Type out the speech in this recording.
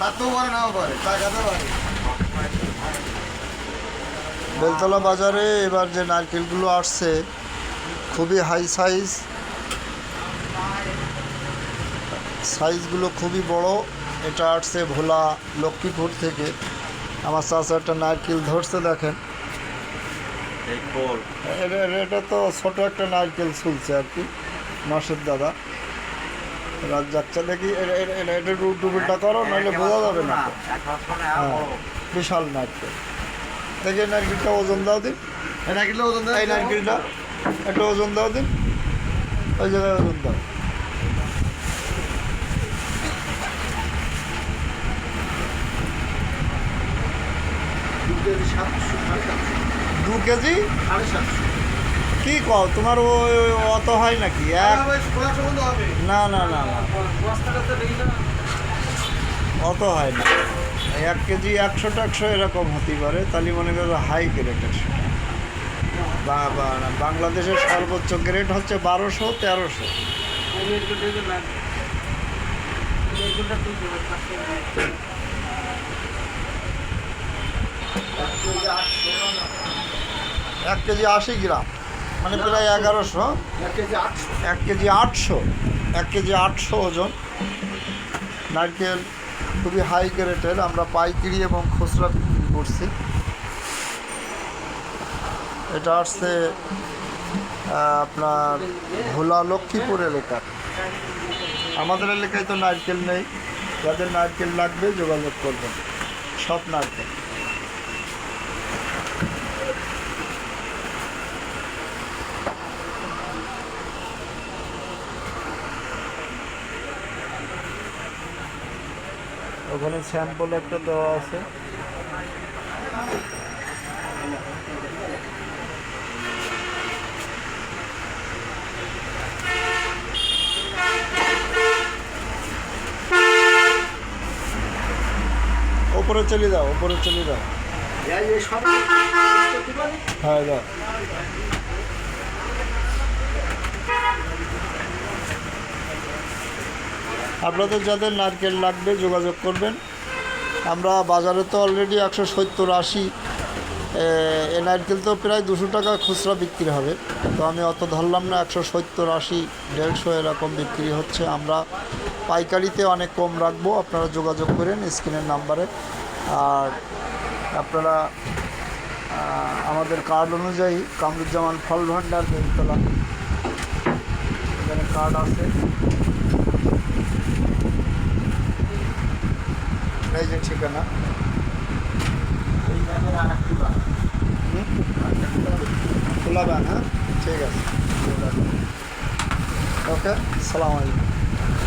খাতেও পারে নাও পারে টাকাতে পারে বেলতলা বাজারে এবার যে নারকেলগুলো আসছে খুবই হাই সাইজ সাইজগুলো খুবই বড়। এটা আসছে ভোলা লক্ষ্মীপুর থেকে। আমার চাষা একটা নারকেল ধরছে দেখেন। এটা তো ছোট একটা নারকেল ঝুলছে আর কি মাসের দাদা। রাত যাচ্ছে দেখি এটা ডুবুলটা করো নাহলে বোঝা যাবে না। হ্যাঁ বিশাল নারকেল। দেখি নারকেলটা ওজন দাও দিন। এটা ওজন দেয় এই নারকেলটা। একটু ওজন দাও দিন। ওই জায়গায় ওজন দাও। দু কেজি সাতশো দু কেজি সাড়ে সাতশো। কি কও তোমার ওই অত হয় নাকি? এক না না না না। অত হয় না। এক কেজি একশো টাকশো এরকম হতেই পারে তাহলে মনে করো হাই গ্রেডের বাংলাদেশের সর্বোচ্চ গ্রেড হচ্ছে বারোশো তেরোশো। এক কেজি আশি গ্রাম। মানে প্রায় এগারোশো। এক কেজি আটশো। এক কেজি আটশো। ওজন। নারকেল খুবই হাই গ্রেডের। আমরা পাইকারি এবং খুচরা বিক্রি করছি। এটা আসছে আপনার ভোলা লক্ষ্মীপুর এলাকার আমাদের এলাকায় তো নারকেল নেই। যাদের নারকেল লাগবে যোগাযোগ করবেন। সব নারকেল। ওখানে স্যাম্পল একটা দেওয়া আছে। ওপরে চলে যাও ওপরে চলে যাও। সব হ্যাঁ যাও আপনাদের যাদের নারকেল লাগবে, যোগাযোগ করবেন। আমরা বাজারে তো অলরেডি একশো সত্তর আশি, এ নারকেল তো প্রায় দুশো টাকা খুচরা বিক্রি হবে। তো আমি অত ধরলাম না, একশো সত্তর আশি, দেড়শো এরকম বিক্রি হচ্ছে। আমরা পাইকারিতে অনেক কম রাখব, আপনারা যোগাযোগ করেন স্ক্রিনের নাম্বারে। আর আপনারা আমাদের কার্ড অনুযায়ী কামরুজ্জামান ফল ভাণ্ডার বেলতলা। এখানে কার্ড আছে। এই যে ঠিকানা? খোলা বান হ্যাঁ ঠিক আছে। ওকে সালাম আলাইকুম।